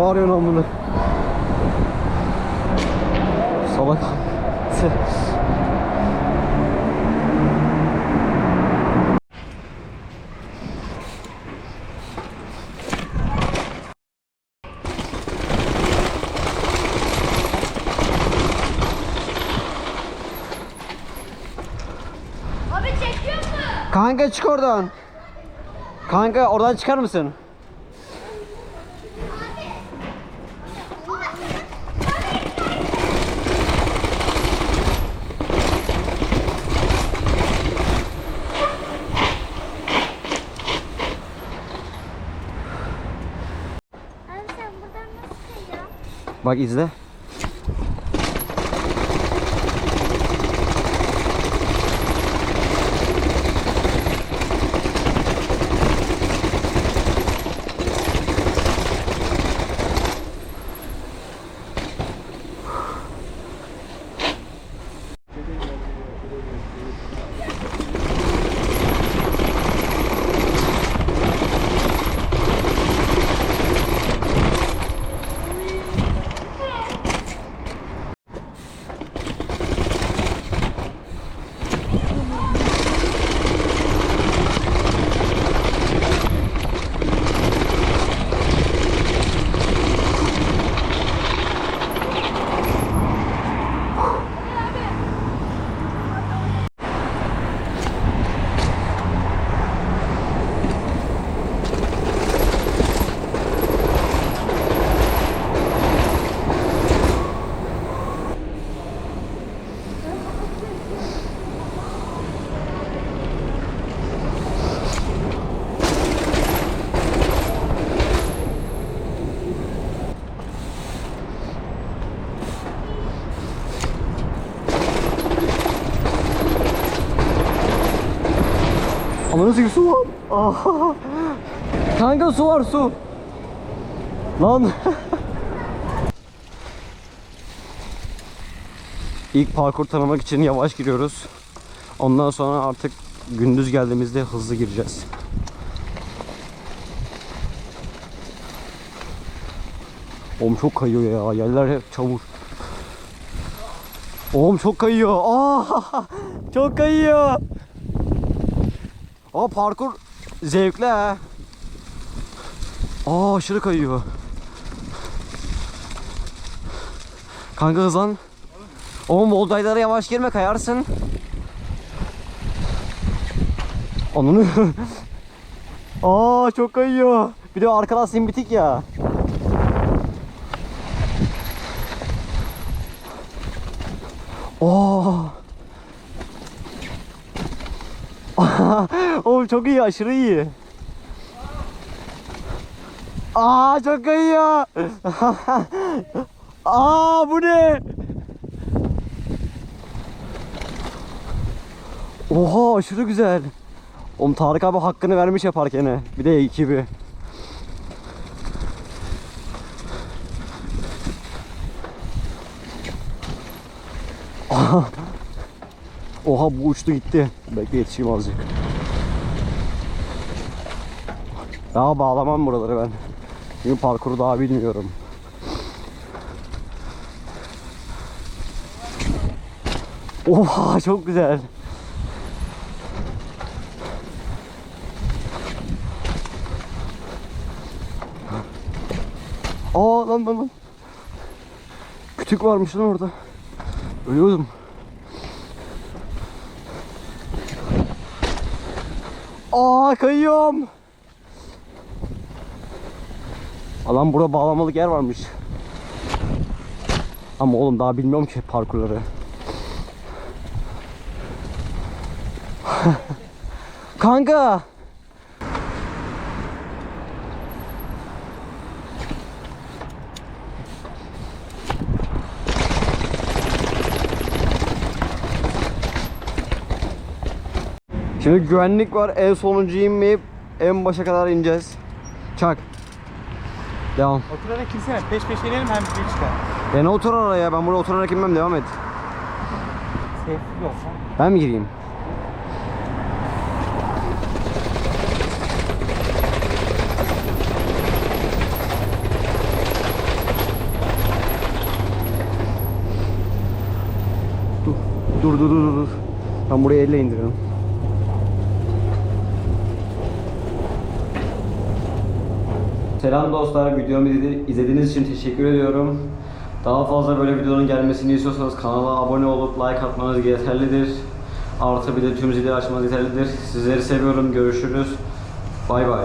yapıyorsun lan bunu? Salak. Abi çekiyor mu? Kanka çık oradan. Kanka oradan çıkar mısın? Bak izle. Ama nasıl su var? Aha. Kanka su var su. Lan. İlk parkur tanımak için yavaş giriyoruz. Ondan sonra artık gündüz geldiğimizde hızlı gireceğiz. Oğlum çok kayıyor ya. Yerler hep çamur. Oğlum çok kayıyor. Aa, çok kayıyor. Aa parkur zevkli ha. Aa aşırı kayıyor. Kanka hızlan. Oğlum oldaylara yavaş girme kayarsın. Onu Aa çok kayıyor. Bir de arka lastiğim bitik ya. Oo. Oğlum çok iyi, aşırı iyi. Aa çok kayıyor. Aa bu ne? Oha aşırı güzel. Oğlum Tarık abi hakkını vermiş yaparken. Bir de ekibi. Oha bu uçtu gitti. Bekle yetişeyim azıcık. Daha bağlamam buraları ben. Çünkü parkuru daha bilmiyorum. Oha çok güzel. Aa lan lan lan. Kütük varmış lan orada. Ölüyordum. Aa kayıyorum. Alan burada bağlamalık yer varmış. Ama oğlum daha bilmiyorum ki parkurları. Kanka. Şimdi güvenlik var. En sonuncu inmeyip en başa kadar ineceğiz. Çak. Devam. Oturarak kimsene. Peş peşe inelim hem bir çıkar. Yani otur araya. Ben buraya oturarak inmem. Devam et. Sevgi olsun. Ben mi gireyim? Dur dur dur dur. Ben burayı elle indiriyorum. Selam dostlar, videomu izledi- izlediğiniz için teşekkür ediyorum. Daha fazla böyle videoların gelmesini istiyorsanız kanala abone olup like atmanız yeterlidir. Artı bir de tüm zili açmanız yeterlidir. Sizleri seviyorum, görüşürüz. Bay bay.